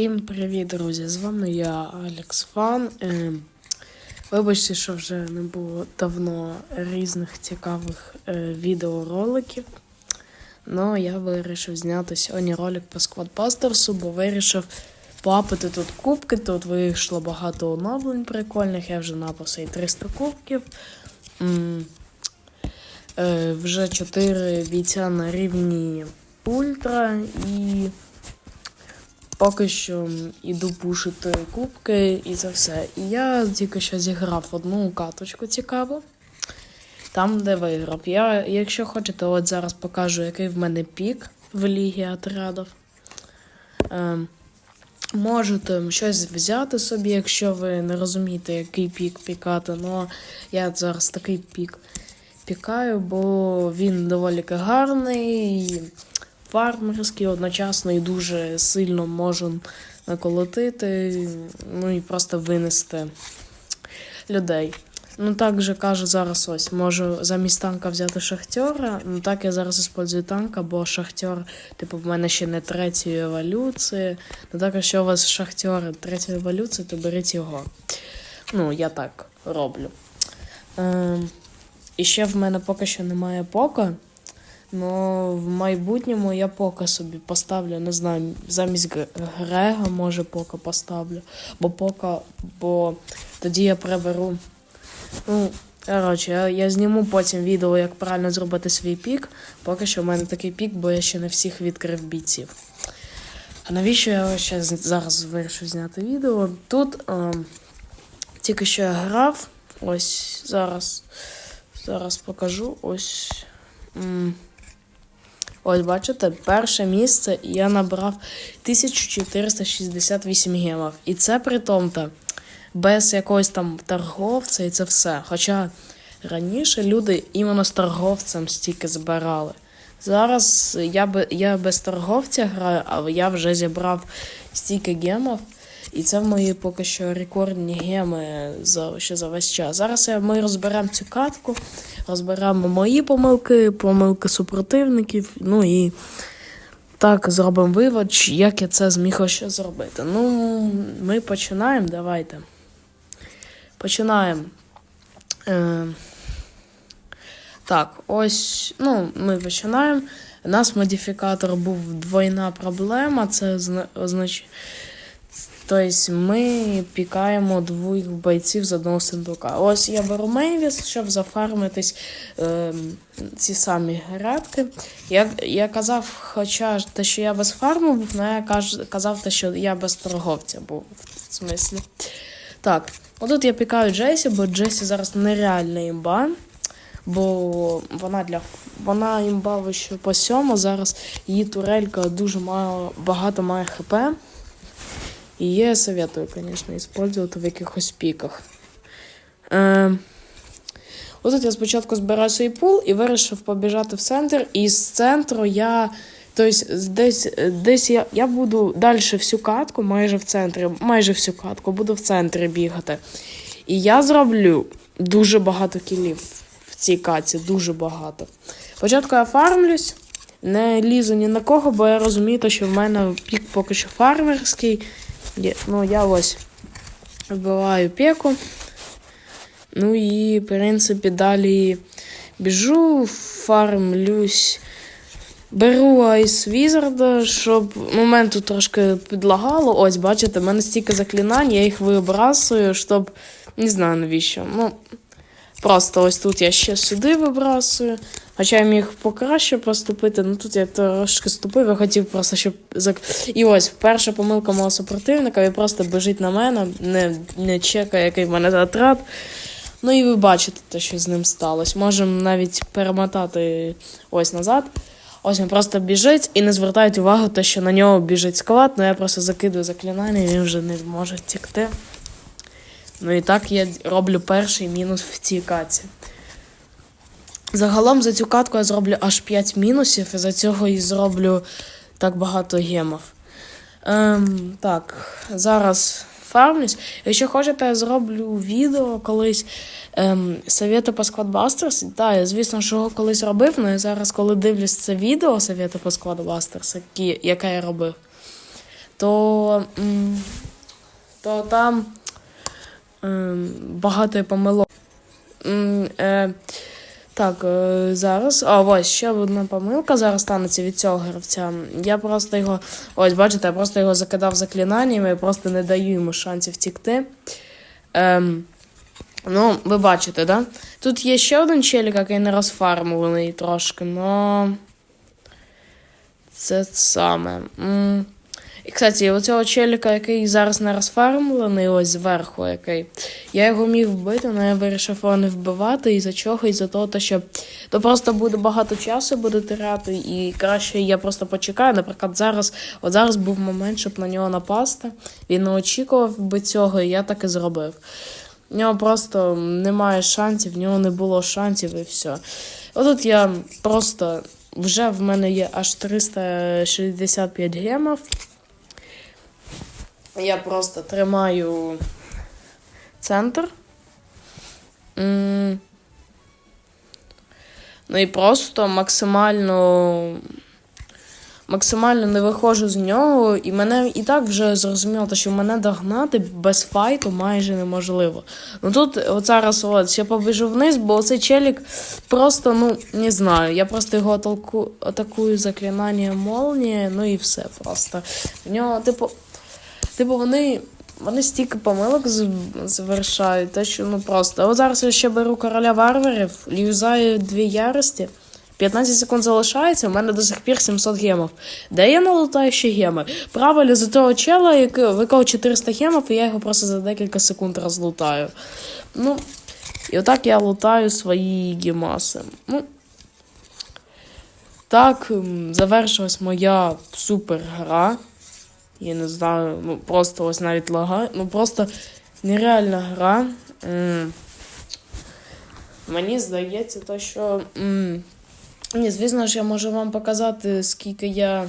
Всім привіт, друзі! З вами я, Алекс Фан. Е, Вибачте, що вже не було давно різних цікавих е, відеороликів. Ну, я вирішив зняти сьогодні ролик по Сквадбастерсу, бо вирішив поапити тут кубки. Тут вийшло багато оновлень прикольних. Я вже написав 300 кубків. М, е, вже 4 бійця на рівні Ультра і поки що іду пушити кубки і це все. І я тільки що зіграв одну каточку цікаву. Там, де виграв. Я, якщо хочете, от зараз покажу, який в мене пік в лігі отрядів. Ем, можете щось взяти собі, якщо ви не розумієте, який пік пікати. Ну, я зараз такий пік пікаю, бо він доволі гарний, фармерський, одночасно і дуже сильно можу наколотити, ну і просто винести людей. Ну, так же кажу зараз ось, можу замість танка взяти шахтера. Ну так я зараз использую танка, бо шахтер, типу, в мене ще не третьої еволюції. Ну так, якщо у вас шахтер третьої еволюції, то беріть його. Ну, я так роблю. Ем, і ще в мене поки що немає пока. Ну, в майбутньому я пока собі поставлю, не знаю, замість Грега, може, пока поставлю. Бо пока, бо тоді я приберу. Ну, коротше, я, я зніму потім відео, як правильно зробити свій пік. Поки що в мене такий пік, бо я ще не всіх відкрив бійців. А навіщо я ще зараз вирішив зняти відео? Тут ем, тільки що я грав. Ось зараз. Зараз покажу. Ось. Ось, бачите, перше місце я набрав 1468 гемів. І це при тому-то без якогось там торговця і це все. Хоча раніше люди іменно з торговцем стільки збирали. Зараз я, я без торговця граю, а я вже зібрав стільки гемів. І це мої поки що рекордні геми за, ще за весь час. Зараз ми розберемо цю катку, розберемо мої помилки, помилки супротивників, ну і так зробимо вивод, як я це зміг ще зробити. Ну, ми починаємо, давайте. Починаємо. Е, так, ось, ну, ми починаємо. У нас модифікатор був двойна проблема. Це означає. Тобто ми пікаємо двох бойців з одного сундука. Ось я беру Мейвіс, щоб зафармитись е, ці самі грядки. Я, я казав, хоча те, що я без фарму був, але я каж, казав те, що я без торговця був в смислі. Так, отут я пікаю Джесі, бо Джесі зараз нереальна імба. Бо вона для вона імба ще по сьому. Зараз її турелька дуже має, багато має хп. І я советую, звісно, использувати в якихось піках. Е, Отут я спочатку збираю свій пул і вирішив побіжати в центр. І з центру я. Тобто, десь, десь я, я буду далі всю катку, майже в центрі, майже всю катку, буду в центрі бігати. І я зроблю дуже багато кілів в цій катці, дуже багато. Спочатку я фармлюсь, не лізу ні на кого, бо я розумію, що в мене пік поки що фармерський. Ну, я ось вбиваю пеку. Ну і, в принципі, далі біжу, фармлюсь. Беру Айс Візарда, щоб моменту трошки підлагало. Ось, бачите, в мене стільки заклинань, я їх вибрасую, щоб. Не знаю навіщо. Ну, просто ось тут я ще сюди вибрасую. Хоча я міг покраще поступити, ну тут я трошки ступив, я хотів просто, щоб. І ось перша помилка мого супротивника, він просто біжить на мене, не, не чекає, який в мене затрат. Ну і ви бачите те, що з ним сталося. Можемо навіть перемотати ось назад. Ось він просто біжить і не звертають увагу, те, що на нього біжить склад, ну я просто закидую заклинання, і він вже не зможе втікти. Ну і так я роблю перший мінус в цій каці. Загалом за цю катку я зроблю аж 5 мінусів, і за цього і зроблю так багато гемів. Ем, так, зараз фармлюсь. Якщо хочете, я зроблю відео колись ем, совєти по Squadbusters. Так, я, звісно, що його колись робив, але зараз, коли дивлюсь це відео совєти по які, яке я робив, то, м, то там ем, багато помилок. М, е, так, е, зараз. А, ось ще одна помилка зараз станеться від цього гравця. Я просто його. Ось, бачите, я просто його закидав заклинаннями, я просто не даю йому шансів втікти. Ем, ну, ви бачите, да? Тут є ще один челік, який не розфармлений трошки, но. Це саме. М. І, кстати, у цього челіка, який зараз не розфармлений, ось зверху який. Я його міг вбити, але я вирішив його не вбивати. І за чого? І за того, то, що то просто буде багато часу буде теряти, і краще я просто почекаю. Наприклад, зараз, от зараз був момент, щоб на нього напасти. Він не очікував би цього, і я так і зробив. В нього просто немає шансів, в нього не було шансів і все. Отут я просто вже в мене є аж 365 гемів. Я просто тримаю центр. Ну і просто максимально. Максимально не виходжу з нього, і мене і так вже зрозуміло, що мене догнати без файту майже неможливо. Ну тут зараз от, я побіжу вниз, бо цей челік просто, ну, не знаю. Я просто його атаку, атакую заклинання молнії, ну і все просто. В нього, типу, типу, вони. Вони стільки помилок завершають, те, що ну просто. От зараз я ще беру короля варварів, юзаю дві ярості. 15 секунд залишається, у мене до сих пір 700 гемів. Де я налутаю ще геми? Правильно, за того чела, в якого 400 гемів, і я його просто за декілька секунд розлутаю. Ну, і отак я лутаю свої гемаси. Ну, так, завершилась моя супер гра. Я не знаю, ну просто ось навіть лагає. Ну просто нереальна гра. М. Мені здається, то, що. м, Ні, звісно ж, я можу вам показати, скільки я.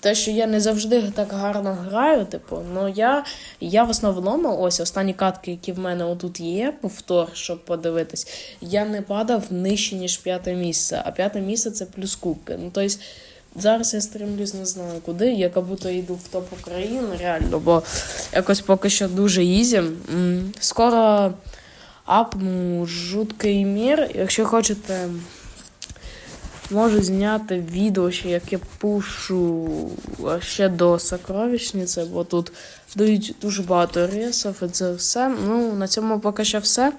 Те, що я не завжди так гарно граю, типу, ну я, я в основному, ось останні катки, які в мене отут є, повтор, щоб подивитись, я не падав нижче, ніж п'яте місце. А п'яте місце це плюс кубки. Ну, тобто, зараз я стремлюсь, не знаю куди, я як будто йду в топ України, реально, бо якось поки що дуже ізі. Скоро апну жуткий мір. Якщо хочете. Можу зняти відео, ще як я пушу ще до сокровищниці, бо тут дають дуже багато рисів і це все. Ну, на цьому поки що все.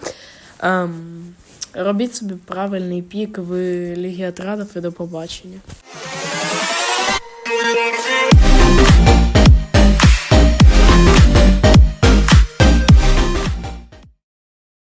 Ем, робіть собі правильний пік в Лігі Атрадів і до побачення.